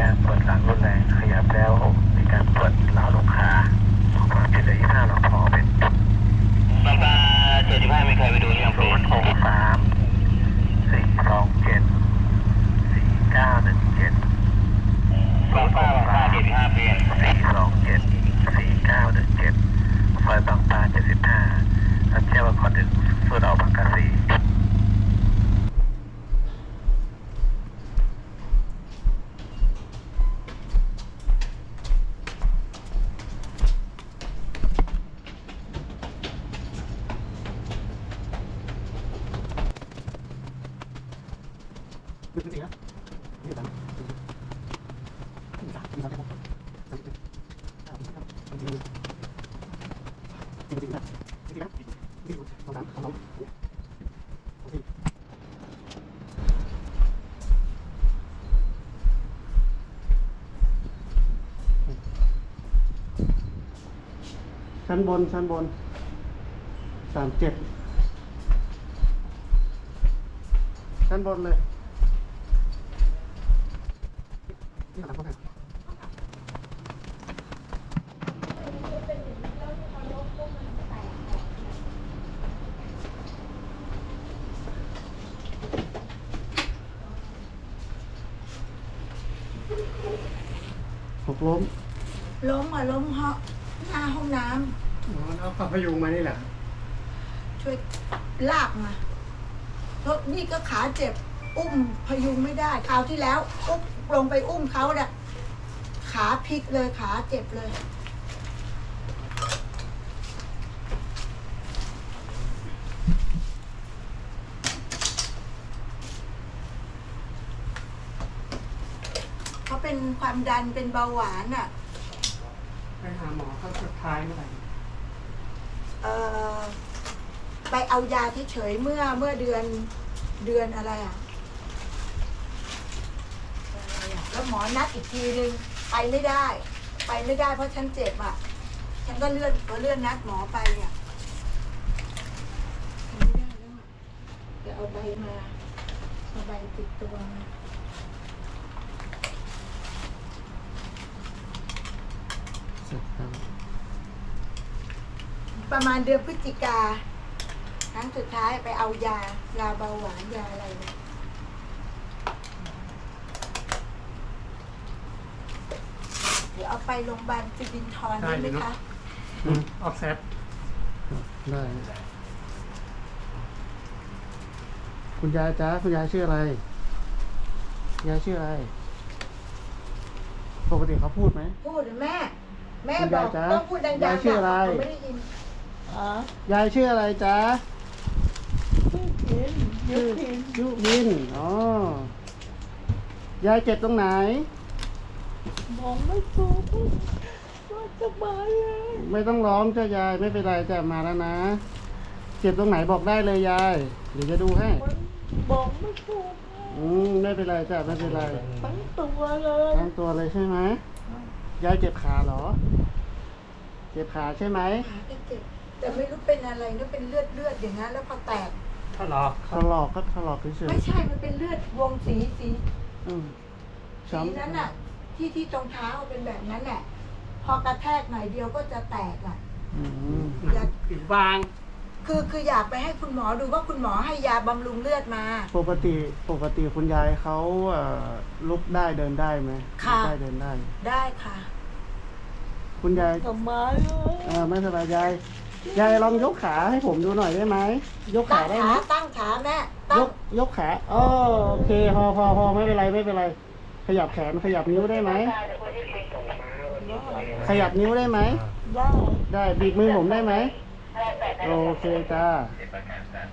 การปวดหลังรุนแรงขยับแล้ว มีการปวดร้าวลงขาจุดเหลือยี่ห้าเราพอเป็นบางตาเจ็ดสิบห้ามีใครไปดูยังศูนย์หกสามสี่สองเจ็ดสี่เก้าหนึ่งเจ็ดบางตาบางตาเจ็ดสิบห้าเปลี่ยนสี่สองเจ็ดสี่เก้าหนึ่งเจ็ดซอยบางปลาเจ็ดสิบห้าท่านเจ้าว่าขอถึงสุดเอาบางกะสี คือจริงนะนี่ตามนี่ตามนี่ตามที่ผมจริงอ่าจริงครับจริงจริงจริงจริงนะจริงนะนี่ดูลองตามลองลองเนี่ชั้นบน ชั้นบนสามเจ็ดชั้นบนเลย หลังคนไหนหกล้มล้มอะล้มห้องหน้าห้องน้อ๋อแล้วขับพยุงมานี่แหละำช่วยลากมาเพราะนี่ก็ขาเจ็บ อุ้มพยุงไม่ได้คราวที่แล้วอุ้ม ลงไปอุ้มเขาเนี่ยขาพลิกเลยขาเจ็บเลย เขาเป็นความดันเป็นเบาหวานอะ ไปหาหมอเขาสุดท้ายเมื่อไหร่เอ่อ ไปเอายาเฉยๆเมื่อเมื่อเดือนเดือนอะไรอะอะไร อะแล้วหมอนัดอีกทีนึงไปไม่ได้ ไปไม่ได้เพราะฉันเจ็บอะ ฉันก็เลื่อนพอเลื่อนนัดหมอไปอะไปไม่ได้แล้วอะเดี๋ยวเอาใบมาเอาใบติดตัวมาเสร็จแล้วประมาณเดือนพฤศจิกาครั้งสุดท้ายไปเอายายาเบาหวานยาอะไรเนี่ย เดี๋ยวเอาไปโรงพยาบาลสิรินทรได้ไหมคะออฟเซตได้ คุณยายจ้าคุณยายชื่ออะไรยายชื่ออะไร ปกติเขาพูดไหม พูดแม่ แม่คุณบยาอยกจ๊ะต้องพูดดังๆยายชื่ออะไรผมไม่ได้ยินอ๋อยายชื่ออะไรจ๊ะชื่อพินยุพินยุวินอ๋อยายเจ็บตรงไหน มองไม่ถูกว่าสบายเลยไม่ต้องร้องจ้ายายไม่เป็นไรจ้ะมาแล้วนะเจ็บตรงไหนบอกได้เลยยายเดี๋ยวจะดูให้บอกไม่ถูกอืมไม่เป็นไรจ้ะไม่เป็นไรทั้งตัวเลยทั้งตัวเลยใช่ไหมยายเจ็บขาเหรอ เจ็บขาใช่ไหมขาก็เจ็บแต่ไม่รู้เป็นอะไรนึกเป็นเลือดเลือดอย่างนั้นแล้วพอแตกถลอกถลอกก็ถลอกเฉยไม่ใช่มันเป็นเลือดวงสีสีๆอืมสีช้ำนั้นน่ะ ที่ที่ตรงเท้าเป็นแบบนั้นแหละ พอกระแทกหน่อยเดียวก็จะแตกอะอืมอยากผิวบาง คือคืออยากไปให้คุณหมอดูว่าคุณหมอให้ยาบำรุงเลือดมา ปกติปกติคุณยายเขาเอ่อลุกได้เดินได้ไหมค่ะ ลุกได้เดินได้ ได้ค่ะ คุณยายสบายเลยเออไม่สบายยายยายลองยกขาให้ผมดูหน่อยได้ไหมยกตั้ขางได้ไหขามตั้งขาแม่ตั้ยงกยกขาอ๋อโอเคพอพอพอไม่เป็นไรไม่เป็นไร ขยับแขนขยับนิ้วได้ไหม ขยับนิ้วได้ไหม ได้ ได้บีบมือผมได้ไหม โอเคจ้าเจ็บอาการดัน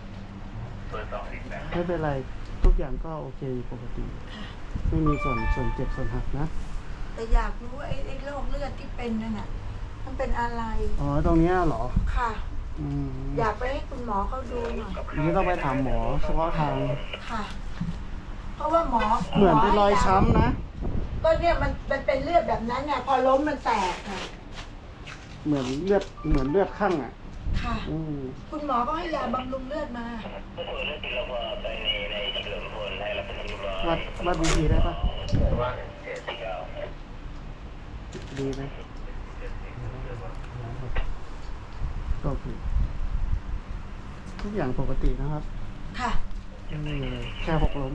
เบอร์สองอีกแล้วไม่เป็นไร ทุกอย่างก็โอเคปกติ ไม่มีส่วนส่วนเจ็บส่วนหักนะ แต่อยากรู้ว่าไอ้ไอ้โรคเลือดที่เป็นนั่นน่ะ มันเป็นอะไร อ๋อ ตรงเนี้ยเหรอ ค่ะ อืมอยากไปให้คุณหมอเขาดูหน่อยอันนี้ต้องไปถามหมอเฉพาะทาง ค่ะ เพราะว่าหมอเหมือนเป็นรอยช้ำนะ ก็เนี่ยมันมันเป็นเลือดแบบนั้นเนี่ยพอล้มมันแตกค่ะเหมือนเลือดเหมือนเลือดข้างอะ ค่ะ อืมคุณหมอก็ให้ยาบำรุงเลือดมาวัดวัดบีพีได้ปะว่าเจ็ดสิบเก้าดีไหมก็คือทุกอย่างปกตินะครับค่ะ ไม่มีอะไรแค่หกล้ม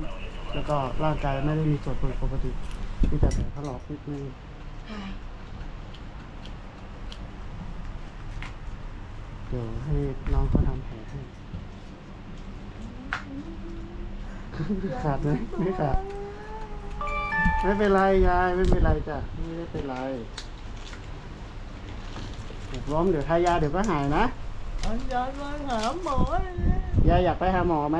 แล้วก็ร่างกายไม่ได้มีส่วนผิดปกติ มีแต่แผลถลอกนิดนึงค่ะเดี๋ยวให้น้องเขาทำแผลให้ ขาดไหมไม่ขาด ไม่เป็นไรยายไม่เป็นไรจ้ะไม่ได้เป็นไรหกล้มเดี๋ยวทายาเดี๋ยวก็หายนะอาจารย์มาหาหมอเลย ยายอยากไปหาหมอไหม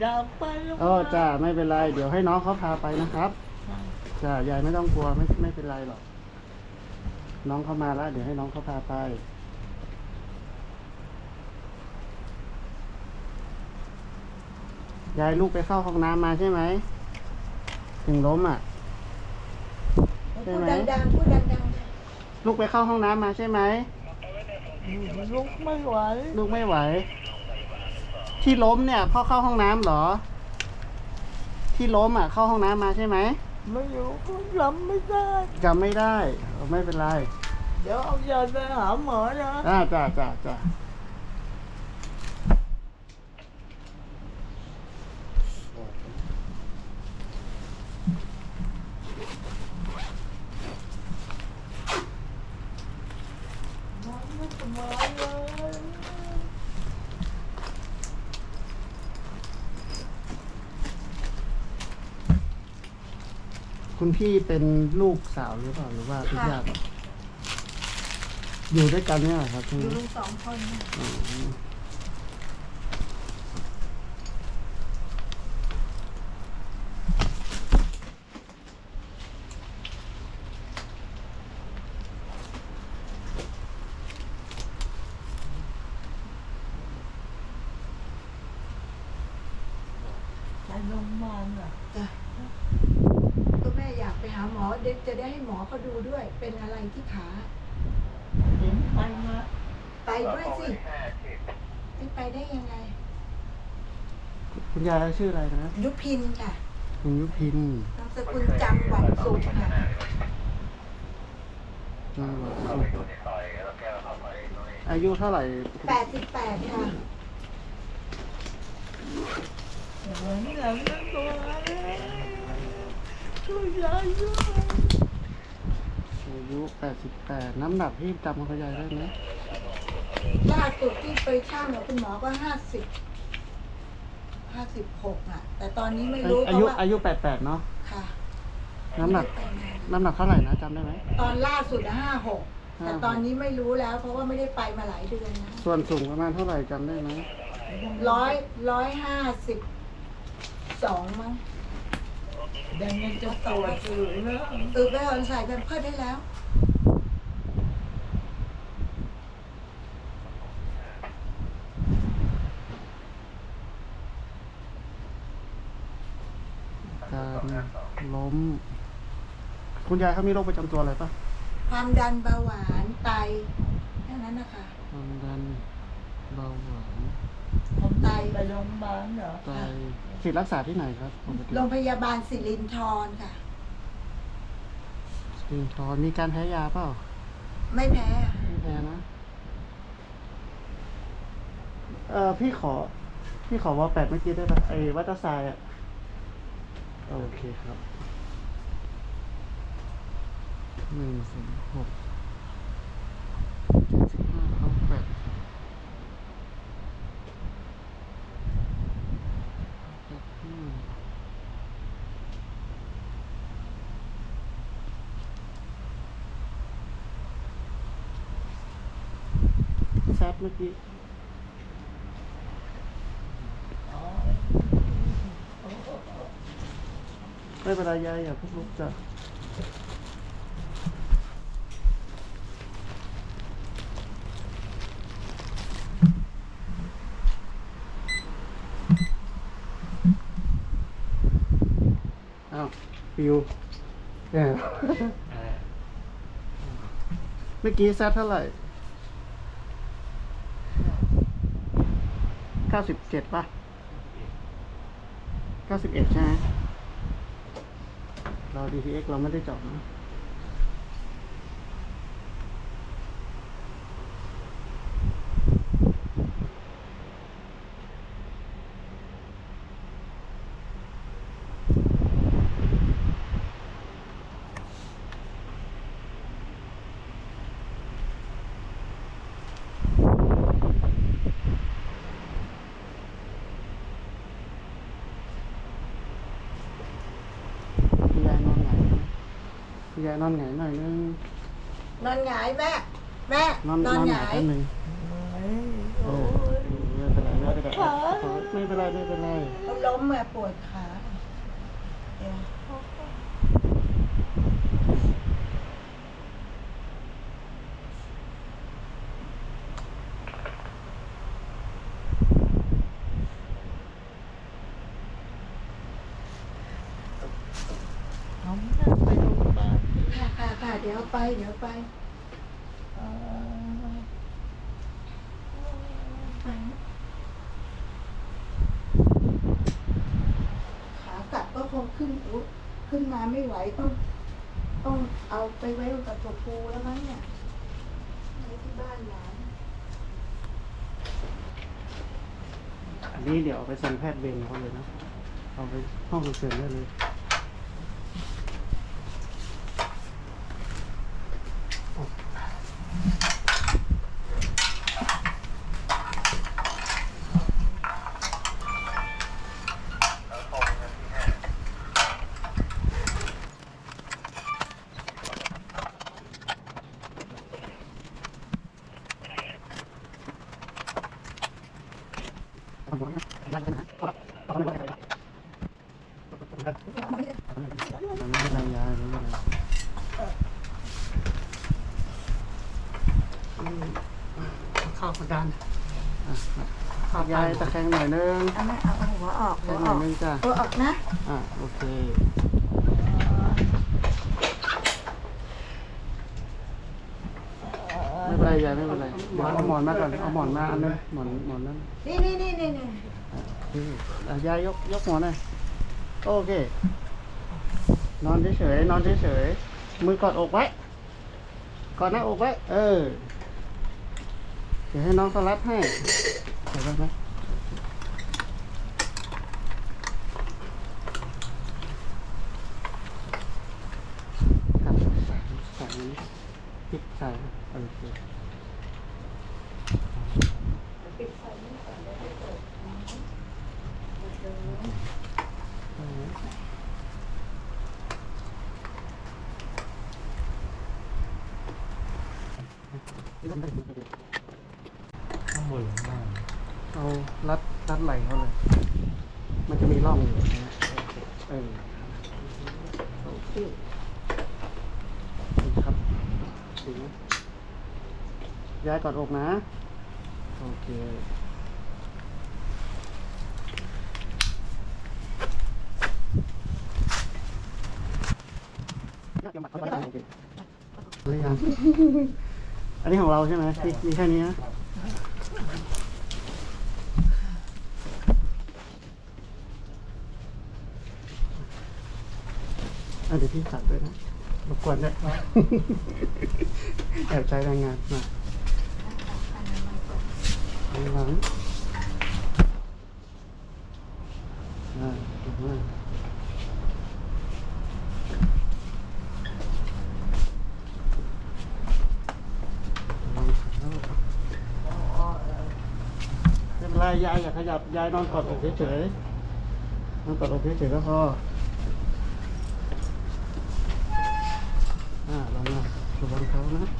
อยากไปโรงพยาโอ้บาลจ้าไม่เป็นไร เดี๋ยวให้น้องเขาพาไปนะครับจ้ายายไม่ต้องกลัวไม่ไม่เป็นไรหรอก น้องเขามาแล้ว เดี๋ยวให้น้องเขาพาไป ยายลูกไปเข้าห้องน้ำมาใช่ไหม ถึงล้มอะ ใช่พูดไหม ดังๆพูดดังๆเลยลูกไปเข้าห้องน้ำมาใช่ไหม ลุกไม่ไหวลูกไม่ไหว ที่ล้มเนี่ยพ่อเข้าห้องน้ำเหรอ ที่ล้มอะเข้าห้องน้ำมาใช่ไหมไม่อยู่ก็จำไม่ได้ จำไม่ได้เออไม่เป็นไร เดี๋ยวเอายาไปหาหมอนะ อ่าจ้าจ้าจ้า หมอไม่สบายเลย คุณพี่เป็นลูกสาวหรือเปล่าหรือว่าเป็นญาติอยู่ด้วยกันเนี่ยเหรอครับใช่อไหมยู่ลุงสองคนน่ะอ๋อไปโรงพยาบาลอะ จ้ะก็แม่อยากไปหาหมอเด็ก จะได้ให้หมอเขาดูด้วย เป็นอะไรที่ขาเห็นไปมาไปด้วยสิไม่ไปได้ยังไง คุณยายชื่ออะไรนะ ยุพินค่ะคุณยุพินนามสกุลจำหวัดสุขค่ะจังหวัดเข้าสุไปพรรณอยู่ในซอยแล้วแก้วเข้าไปตรงนี้อายุเท่าไหร่แปดสิบแปดค่ะเหมือนอย่างนั้นตัวเลยช่วยยายด้วย อายุแปดสิบแปดน้ำหนักที่จำคุณยายได้ไหมล่าสุดที่ไปช่างกับคุณหมอก็ห้าสิบห้าสิบหกอะ แต่ตอนนี้ไม่รู้เพอาราะยุว่าอายุแปดแปดเนาะ ค่ะน้ำหนัก ไม่ได้ไปนานน้ำหนักเท่าไหร่นะจำได้ไหม ตอนล่าสุดห้าหกแต่56 ตอนนี้ไม่รู้แล้ว เพราะว่าไม่ได้ไปมาหลายเดือนนะส่วนสูงประมาณเท่าไหร่จำได้ไหมร้อยร้อยห้าสิบสองมั้ง ยังไงจะตรวจอยู่นะเออไปเอาใส่แพมเพิร์สได้แล้ว การล้ม คุณยายเขามีโรคประจำตัวอะไรปะความดันเบาหวานไตแค่นั้นนะคะ ความดันเบาหวาน ผมตายไปโรงพยาบาลเหรอไตสิทธิ์รักษาที่ไหนครับปกติโรงพยาบาลสิรินทรค่ะสกินทอนมีการแพ้ยาเปล่าไม่แพ้อะไม่แพ้นะเอ่อพี่ขอ พี่ขอว่าแปดเมื่อกี้ได้ปะไอ้วัตสายอะโอเคครับหนึ่งศูนย์หกเจ็ดสิบห้าเข้าแปดแปดห้าแซ ดเมื่อกี้ไม่เป็นไรยายอย่าเพิ่งลุกจ้ะอ้าวปิวเนี่ยเมื่อกี้แซดเท่าไหร่ ก้าสิบเจ็ดป่ะเก้าสิบเอ็ดใช่ไหมเรา DTX เราไม่ได้เจาะนะ ยาย นอนหงายหน่อยนึงนอนหงายแม่ แม่ นอนนนออนนหหงางายยแป๊บนึงโอ้ยไม่เป็นไรไม่เป็นไรไม่เป็นไรไม่เป็นไรเขาล้มมาปวดขาเดี๋ยว น้องน่าไปโรงพยาบาล ค่ะค่ะค่ะ เดี๋ยวไป เดี๋ยวไปขากลับก็คงขึ้นอุ๊ยขึ้นมาไม่ไหวต้อง ต้องเอาไปไว้กับตัวปูแล้วมั้งเนี่ยไว้ที่บ้านหลานอันนี้เดี๋ยวเอาไปส่งแพทย์เวรเขาเลยนะ เอาไปห้องฉุกเฉินได้เลย ไม่เป็นไรยายไม่เป็นไรข้าวกระดาน ข้าวยายตะแคงหน่อยนึงเอาไหมเอาเอาหัวออกแคหัวหอน่ออยกนึงจ้ะหัวออกนะ อะโอเคไม่เป็นไรยายไม่เป็นไรเดี๋ยวเอาหมอนมาก่อนเอาหมอนมาอันนึงหมอนหมอนนั้นนี่นี่นี่นี่นี่อะยายยกยกหมอนหน่อยโอเค นอนเฉยๆนอนเฉยๆมือกอดอกไว้กอดหน้าอกไว้เออเดี๋ยวให้น้องสลัดให้ เห็นไหม ไหล่เขาเลยมันจะมีร่องอยู่นะเออโอเคดีครับดีนะยายกอดอกนะ โอเคอันนี้ของเราใช่ไหมมีแค่นี้นะ เดี๋ยวพี่ตัดด้วยนะรบกวนด้วยแอบใช้แรงงานมาหลังอ่าถูกมากลอาไม่เป็นไรยายอย่าขยับ ยายนอนกอดอกเฉยๆนอนกอดอกเฉยๆก็พอ อ่าลองมาระวังเขานะ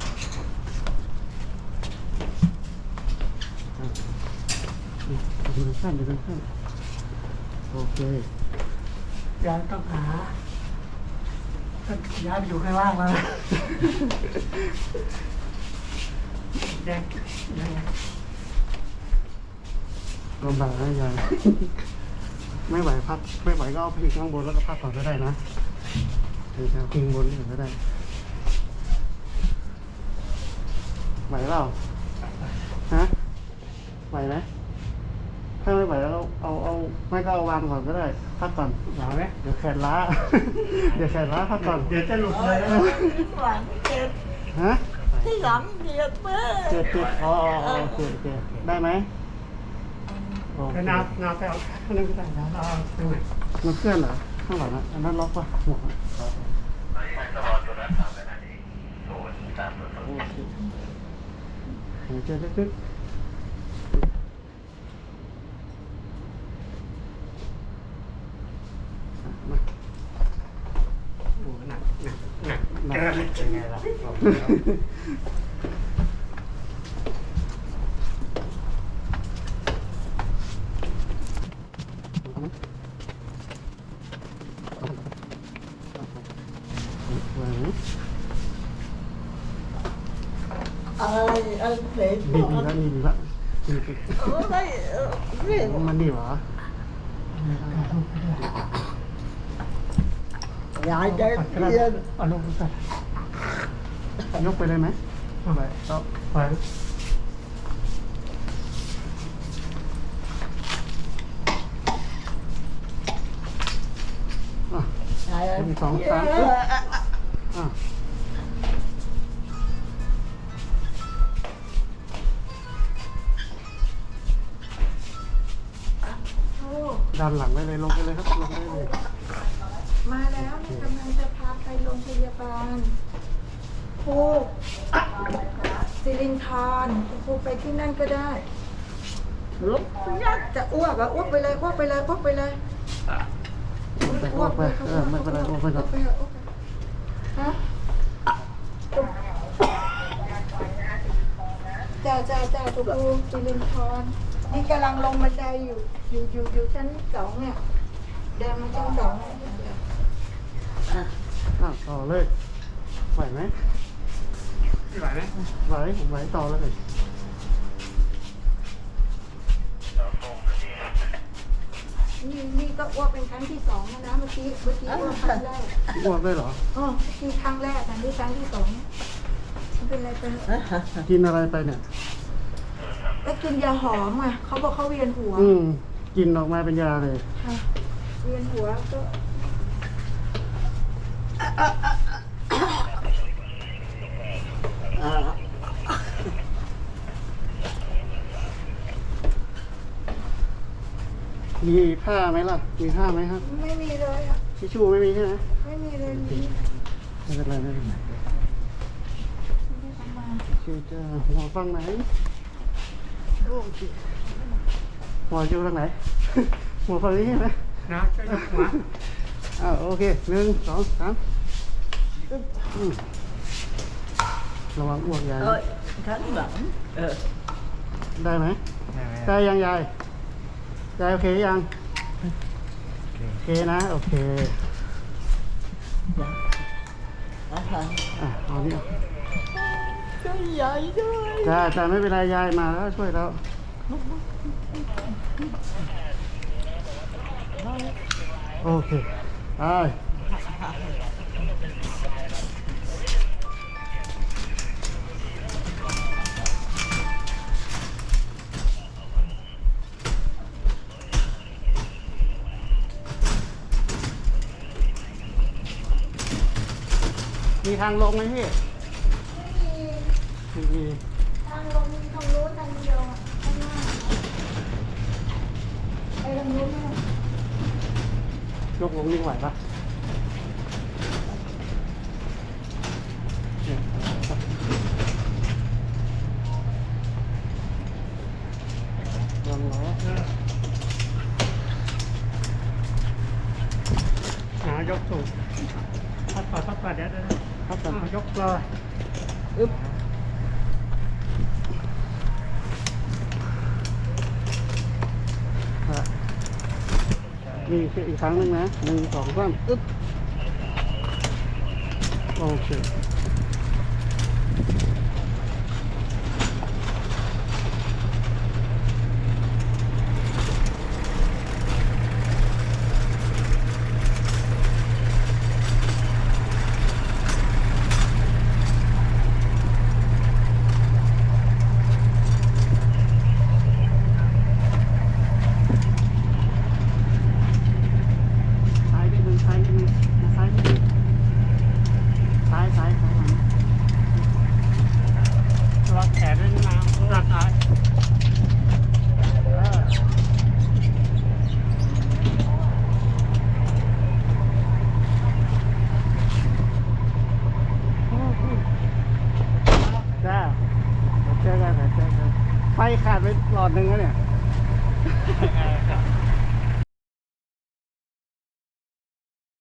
อ่าอืม ดูสั้นดูสั้นโอเคยายต้องหาถ้าย้ายไปอยู่ข้างล่างแล้วนะแดงยังไงลำบากนะยายไม่ไหวพัดไม่ไหวก็เอาไปอีกข้างบนแล้วก็พัดต่อก็ได้นะหรือจะเอาพิงบนนี่ก็ได้ไหวเปล่าฮะไหวไหม ถ้าไม่ไหวแล้วเอาเอาไม่ก็เอาวางก่อนก็ได้พักก่อนหนาวไหมเดี๋ยวแขนล้า เดี๋ยวแขนล้าพักก่อนเดี๋ยวจะหลุดเลยนะที่หลังเจ็บฮะที่หลังเจ็บแม่เจ็บเจ็บอ๋ออ๋ออ๋อโอเคโอเคได้ไหมโอเคแล้วน้ำน้ำไปเอาข้างนึงก็ได้นะเอาตรงไหนมันเคลื่อนเหรอข้างหลังอะอันนั้นล็อกป่ะหัวตลอดตัวนั้นทำไปนั่นเองศูนย์สามศูนย์โอเคหายใจลึกๆอะมา โอ้โหหนักหนักหนัก หนัก เป็นไงล่ะ อะไรอะไรเพลงดีดีแล้วดีดีแล้วดีดีอะไรเพลงมันดีเหรอยายจะอะเรียนเอาลงไป ยกไปเลยไหมไปเอาไปอะยายหนึ่งสองสามอะด้านหลังได้เลยลงไปเลยครับลงได้เลย มาแล้วกำลังจะพาไปโรงพยาบาลครูสิรินทรครูไป ที่นั่นก็ได้ลบยักจะอ้วกอะอ้วกไปเลยอ้วกไปเลยอ้วกไปเลยไปออกไปเออไม่เป็นไรออกไปก่อนอ้วกไปเถอะอ้วกไปฮะจ้าจ้าจ้าครูสิรินทรนี่กำลังลงบันไดอยู่ อยู่อยู่อยู่ชั้นสองเนี่ยเดินมาชั้นสองเนี่ยอะต่อเลยไหวไหมไหวไหมไหวผมไหวต่อเลย นี่นี่ก็อ้วกเป็นครั้งที่สองแล้วนะเมื่อกี้เมื่อกี้อ้วกครั้งแรกอ้วกได้เหรออ๋อเมื่อกี้ครั้งแรกอันนี้ครั้งที่สองไม่เป็นไรไปเถอะกินอะไรไปเนี่ยแล้วกินยาหอมอะเขาบอกเขาเวียนหัว อืมกินออกมาเป็นยาเลยค่ะเวียนหัวก็ มีผ้าไหมล่ะ มีผ้าไหมครับ ไม่มีเลยอะ ทิชชู่ไม่มีใช่ไหมไม่มีเลยนี่ไม่เป็นไรไม่เป็นไรไม่ได้ทำมาชื่อจะหัวฟังไหนโอเคหัวอยู่ทางไหน หัวฟังนี้ใช่ไหมนะช่วยยกหัวอ้าวโอเคหนึ่งสองสามอึ๊บอืมระวังอ้วกยายเอ้ยข้างหลังเออได้ไหม ได้ยังยาย ยายโอเคยัง โอเคนะโอเคอาหารอะเอานี่เอาช่วยยายด้วยจ้าจ้าไม่เป็นไรยายมาแล้วช่วยแล้วโอเคไป ทางลงไหมพี่ไม่มีทางลงมีทางนู้นทางเดียวอะข้างหน้าไปทางนู้นไหมยกลงนี่ไหวปะเนี่ยลองล้อหายกสูงพัดก่อนพัดก่อนเดี๋ยวเดี๋ยวเดี๋ยว ครับผมอะยกเลยอึ๊บอะนี่คืออีกครั้งหนึ่งนะหนึ่งสองสามอึ๊บโอเค